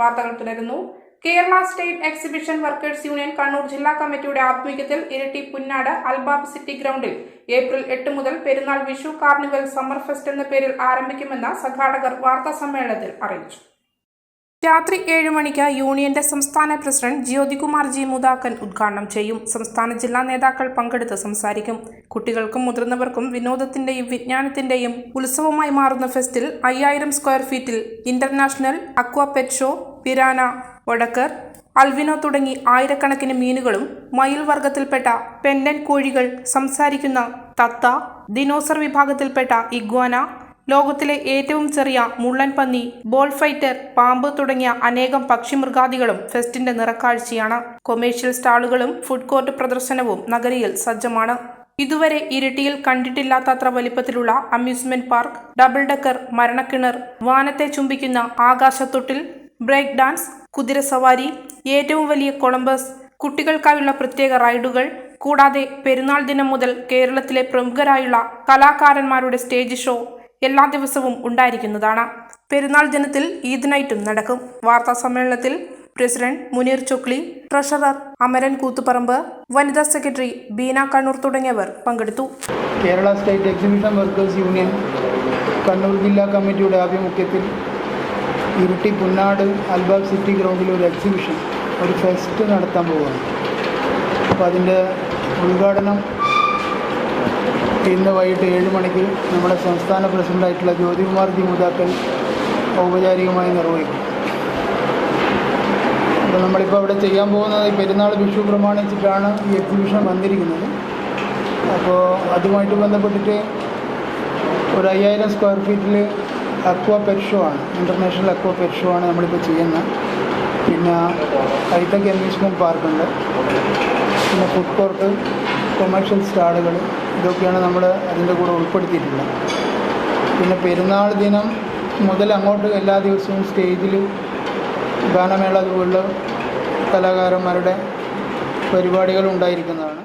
വാർത്തകൾ തുടരുന്നു Kerala state exhibition workers union Kannur ജില്ലാ കമ്മിറ്റിയുടെ ആഭിമുഖ്യത്തിൽ ഇരട്ടി പുന്നാട് അൽബാബ് സിറ്റി ഗ്രൗണ്ടിൽ ഏപ്രിൽ എട്ട് മുതൽ പെരുന്നാൾ വിഷു കാർണിവൽ സമ്മർ ഫെസ്റ്റ് എന്ന പേരിൽ ആരംഭിക്കുമെന്ന് സംഘാടകർ വാർത്താ സമ്മേളനത്തിൽ അറിയിച്ചു. രാത്രി ഏഴ് മണിക്ക് യൂണിയന്റെ സംസ്ഥാന പ്രസിഡന്റ് ജ്യോതികുമാർ ജി മുതാക്കൻ ഉദ്ഘാടനം ചെയ്യും. സംസ്ഥാന ജില്ലാ നേതാക്കൾ പങ്കെടുത്ത് സംസാരിക്കും. കുട്ടികൾക്കും മുതിർന്നവർക്കും വിനോദത്തിന്റെയും വിജ്ഞാനത്തിന്റെയും ഉത്സവമായി മാറുന്ന ഫെസ്റ്റിൽ അയ്യായിരം സ്ക്വയർ ഫീറ്റിൽ international aqua pet show piranha ഒടക്കർ albino തുടങ്ങി ആയിരക്കണക്കിന് മീനുകളും മയിൽ വർഗത്തിൽപ്പെട്ട പെൻഡൻ കോഴികൾ സംസാരിക്കുന്ന തത്ത ദിനോസർ വിഭാഗത്തിൽപ്പെട്ട ഇഗ്വാന ലോകത്തിലെ ഏറ്റവും ചെറിയ മുള്ളൻ പന്നി ബോൾ ഫൈറ്റർ പാമ്പ് തുടങ്ങിയ അനേകം പക്ഷിമൃഗാദികളും ഫെസ്റ്റിന്റെ നിറക്കാഴ്ചയാണ്. കൊമേഴ്ഷ്യൽ സ്റ്റാളുകളും ഫുഡ് കോർട്ട് പ്രദർശനവും നഗരിയിൽ സജ്ജമാണ്. ഇതുവരെ ഇരിട്ടിയിൽ കണ്ടിട്ടില്ലാത്തത്ര വലിപ്പത്തിലുള്ള അമ്യൂസ്മെന്റ് പാർക്ക് ഡബിൾ ഡെക്കർ മരണക്കിണർ വാനത്തെ ചുംബിക്കുന്ന ആകാശത്തൊട്ടിൽ ബ്രേക്ക് ഡാൻസ് കുതിരസവാരി ഏറ്റവും വലിയ കൊളംബസ്. കുട്ടികൾക്കായുള്ള പ്രത്യേക റൈഡുകൾ കൂടാതെ പെരുന്നാൾ ദിനം മുതൽ കേരളത്തിലെ പ്രമുഖരായുള്ള കലാകാരന്മാരുടെ സ്റ്റേജ് ഷോ എല്ലാ ദിവസവും ഉണ്ടായിരിക്കുന്നതാണ്. പെരുന്നാൾ ദിനത്തിൽ ഈദ് നൈറ്റും നടക്കും. വാർത്താ സമ്മേളനത്തിൽ പ്രസിഡന്റ് മുനീർ ചൊക്ലി ട്രഷറർ അമരൻ കൂത്തുപറമ്പ് വനിതാ സെക്രട്ടറി ബീന കണ്ണൂർ തുടങ്ങിയവർ പങ്കെടുത്തു. Kerala state exhibition workers union Kannur ജില്ലാ കമ്മിറ്റിയുടെ ആഭിമുഖ്യത്തിൽ ഇരുട്ടി പുന്നാട് അൽബാബ് സിറ്റി ഗ്രൗണ്ടിൽ ഒരു എക്സിബിഷൻ ഒരു ഫെസ്റ്റ് നടത്താൻ പോവുകയാണ്. അപ്പോൾ അതിന്റെ ഉദ്ഘാടനം ഇന്ന് വൈകിട്ട് ഏഴ് മണിക്ക് നമ്മുടെ സംസ്ഥാന പ്രസിഡന്റായിട്ടുള്ള ജ്യോതികുമാർ ജി മുതാക്കൽ ഔപചാരികമായി നിർവഹിക്കും. അപ്പോൾ നമ്മളിപ്പോൾ അവിടെ ചെയ്യാൻ പോകുന്നത് ഈ പെരുന്നാൾ വിഷു പ്രമാണിച്ചിട്ടാണ് ഈ എക്സിബിഷൻ വന്നിരിക്കുന്നത്. അപ്പോൾ അതുമായിട്ട് ബന്ധപ്പെട്ടിട്ട് ഒരു അയ്യായിരം സ്ക്വയർ ഫീറ്റിൽ അക്വ പെറ്റ് ഷോ ആണ് ഇന്റർനാഷണൽ അക്വ പെറ്റ് ഷോ ആണ് നമ്മളിപ്പോൾ ചെയ്യുന്നത് പിന്നെ ഹൈടെക് അമ്യൂസ്മെന്റ് പാർക്കുണ്ട് പിന്നെ ഫുഡ് കോർട്ട് കൊമേഴ്ഷ്യൽ സ്റ്റാളുകൾ ഇതൊക്കെയാണ് നമ്മൾ അതിന്റെ കൂടെ ഉൾപ്പെടുത്തിയിട്ടുള്ളത്. പിന്നെ പെരുന്നാൾ ദിനം മുതൽ അങ്ങോട്ട് എല്ലാ ദിവസവും സ്റ്റേജിൽ ഗാനമേള അതുപോലുള്ള കലാകാരന്മാരുടെ പരിപാടികൾ ഉണ്ടായിരിക്കുന്നതാണ്.